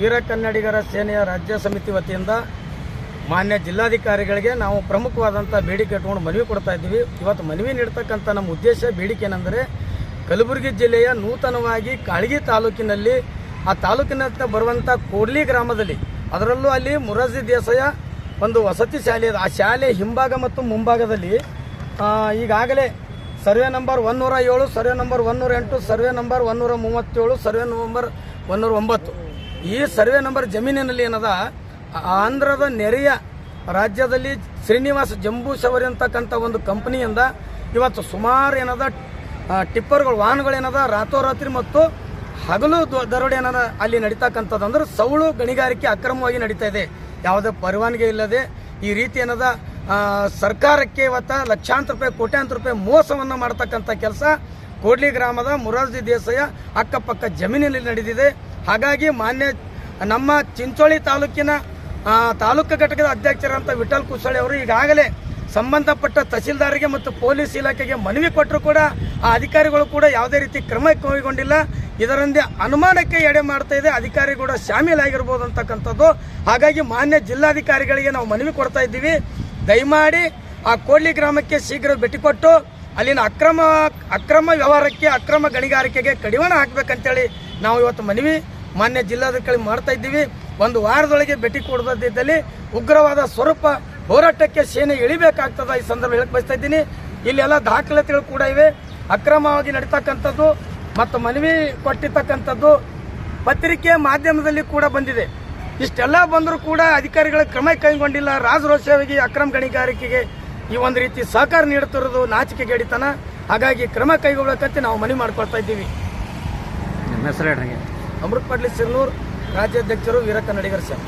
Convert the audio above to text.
ವೀರ ಕನ್ನಡಿಗರ ಸೇನೆಯ ರಾಜ್ಯ ಸಮಿತಿ ವತಿಯಿಂದ ಮಾನ್ಯ ಜಿಲ್ಲಾಧಿಕಾರಿಗಳಿಗೆ ನಾವು ಪ್ರಮುಖವಾದಂಥ ಬೇಡಿಕೆ ಇಟ್ಕೊಂಡು ಮನವಿ ಕೊಡ್ತಾ ಇದ್ದೀವಿ. ಇವತ್ತು ಮನವಿ ನೀಡ್ತಕ್ಕಂಥ ನಮ್ಮ ಉದ್ದೇಶ ಬೇಡಿಕೆ ಏನೆಂದರೆ ಕಲಬುರಗಿ ಜಿಲ್ಲೆಯ ನೂತನವಾಗಿ ಕಾಳಗಿ ತಾಲೂಕಿನಲ್ಲಿ ಆ ತಾಲೂಕಿನ ಬರುವಂಥ ಕೋಡ್ಲಿ ಗ್ರಾಮದಲ್ಲಿ ಅದರಲ್ಲೂ ಅಲ್ಲಿ ಮುರಾರ್ಜಿ ದೇಸಾಯ ಒಂದು ವಸತಿ ಶಾಲೆ ಇದೆ. ಆ ಶಾಲೆ ಹಿಂಭಾಗ ಮತ್ತು ಮುಂಭಾಗದಲ್ಲಿ ಈಗಾಗಲೇ ಸರ್ವೆ ನಂಬರ್ ಒನ್ನೂರ ಏಳು, ಸರ್ವೆ ನಂಬರ್ ಒನ್ನೂರ ಎಂಟು, ಸರ್ವೆ ನಂಬರ್ ಒನ್ನೂರ ಮೂವತ್ತೇಳು, ಸರ್ವೆ ನಂಬರ್ ಒನ್ನೂರ ಒಂಬತ್ತು. ಈ ಸರ್ವೆ ನಂಬರ್ ಜಮೀನಿನಲ್ಲಿ ಏನದ? ಆಂಧ್ರದ ನೆರೆಯ ರಾಜ್ಯದಲ್ಲಿ ಶ್ರೀನಿವಾಸ ಜಂಬೂ ಸವರಿ ಅಂತಕ್ಕಂಥ ಒಂದು ಕಂಪನಿಯಿಂದ ಇವತ್ತು ಸುಮಾರು ಏನದ ಟಿಪ್ಪರ್ಗಳು ಟಿಪ್ಪರ್ಗಳು ವಾಹನಗಳೇನದ ರಾತ್ರೋರಾತ್ರಿ ಮತ್ತು ಹಗಲು ದರೋಡೆ ಏನದ ಅಲ್ಲಿ ನಡೀತಕ್ಕಂಥದ್ದು ಅಂದ್ರೆ ಸೌಳು ಗಣಿಗಾರಿಕೆ ಅಕ್ರಮವಾಗಿ ನಡೀತಾ ಇದೆ. ಯಾವುದೇ ಪರವಾನಗಿ ಇಲ್ಲದೆ ಈ ರೀತಿ ಏನದ ಸರ್ಕಾರಕ್ಕೆ ಇವತ್ತ ಲಕ್ಷಾಂತರ ರೂಪಾಯಿ, ಕೋಟ್ಯಾಂತರ ರೂಪಾಯಿ ಮೋಸವನ್ನು ಮಾಡ್ತಕ್ಕಂಥ ಕೆಲಸ ಕೋಡ್ಲಿ ಗ್ರಾಮದ ಮುರಾರ್ಜಿ ದೇಸಾಯ ಅಕ್ಕಪಕ್ಕ ಜಮೀನಿನಲ್ಲಿ ನಡೆದಿದೆ. ಹಾಗಾಗಿ ಮಾನ್ಯ ನಮ್ಮ ಚಿಂಚೋಳಿ ತಾಲೂಕಿನ ತಾಲೂಕು ಘಟಕದ ಅಧ್ಯಕ್ಷರಂತ ವಿಠಲ್ ಕುಸಳಿ ಅವರು ಈಗಾಗಲೇ ಸಂಬಂಧಪಟ್ಟ ತಹಸೀಲ್ದಾರಿಗೆ ಮತ್ತು ಪೊಲೀಸ್ ಇಲಾಖೆಗೆ ಮನವಿ ಕೊಟ್ಟರು ಕೂಡ ಆ ಅಧಿಕಾರಿಗಳು ಕೂಡ ಯಾವುದೇ ರೀತಿ ಕ್ರಮ ಕೈಗೊಂಡಿಲ್ಲ. ಇದರಿಂದ ಅನುಮಾನಕ್ಕೆ ಎಡೆ ಮಾಡ್ತಾ ಇದೆ. ಅಧಿಕಾರಿ ಕೂಡ ಶಾಮೀಲಾಗಿರ್ಬೋದು ಅಂತಕ್ಕಂಥದ್ದು. ಹಾಗಾಗಿ ಮಾನ್ಯ ಜಿಲ್ಲಾಧಿಕಾರಿಗಳಿಗೆ ನಾವು ಮನವಿ ಕೊಡ್ತಾ ಇದ್ದೀವಿ. ದಯಮಾಡಿ ಆ ಕೋಡ್ಲಿ ಗ್ರಾಮಕ್ಕೆ ಶೀಘ್ರ ಭೇಟಿ ಕೊಟ್ಟು ಅಲ್ಲಿನ ಅಕ್ರಮ ಅಕ್ರಮ ವ್ಯವಹಾರಕ್ಕೆ, ಅಕ್ರಮ ಗಣಿಗಾರಿಕೆಗೆ ಕಡಿವಾಣ ಹಾಕ್ಬೇಕಂತೇಳಿ ನಾವು ಇವತ್ತು ಮನವಿ ಮಾನ್ಯ ಜಿಲ್ಲಾಧಿಕಾರಿ ಮಾಡ್ತಾ ಇದ್ದೀವಿ. ಒಂದು ವಾರದೊಳಗೆ ಭೇಟಿ ಕೊಡದಿದ್ದಲ್ಲಿ ಉಗ್ರವಾದ ಸ್ವರೂಪ ಹೋರಾಟಕ್ಕೆ ಸೇನೆ ಇಳಿಬೇಕಾಗ್ತದ ಈ ಸಂದರ್ಭ ಹೇಳಕ್ ಬಯಸ್ತಾ ಇದ್ದೀನಿ. ಇಲ್ಲೆಲ್ಲ ದಾಖಲಾತಿಗಳು ಕೂಡ ಇವೆ. ಅಕ್ರಮವಾಗಿ ನಡೀತಕ್ಕಂಥದ್ದು ಮತ್ತು ಮನವಿ ಕೊಟ್ಟಿರ್ತಕ್ಕಂಥದ್ದು ಪತ್ರಿಕೆ ಮಾಧ್ಯಮದಲ್ಲಿ ಕೂಡ ಬಂದಿದೆ. ಇಷ್ಟೆಲ್ಲ ಬಂದರೂ ಕೂಡ ಅಧಿಕಾರಿಗಳ ಕ್ರಮ ಕೈಗೊಂಡಿಲ್ಲ. ರಾಜರೋಷವಾಗಿ ಅಕ್ರಮ ಗಣಿಗಾರಿಕೆಗೆ ಈ ಒಂದು ರೀತಿ ಸಹಕಾರ ನೀಡುತ್ತಿರೋದು ನಾಚಿಕೆಗೇಡಿತನ ಹಾಗಾಗಿ ಕ್ರಮ ಕೈಗೊಳ್ಳಬೇಕಂತ ನಾವು ಮನವಿ ಮಾಡ್ಕೊಳ್ತಾ ಇದ್ದೀವಿ. ಅಮೃತ್ ಪಡ್ಲಿ ಸಿರ್ನೂರ್ ರಾಜ್ಯಾಧ್ಯಕ್ಷರು ವೀರ ಕನ್ನಡಿಗರ ಸೇನೆ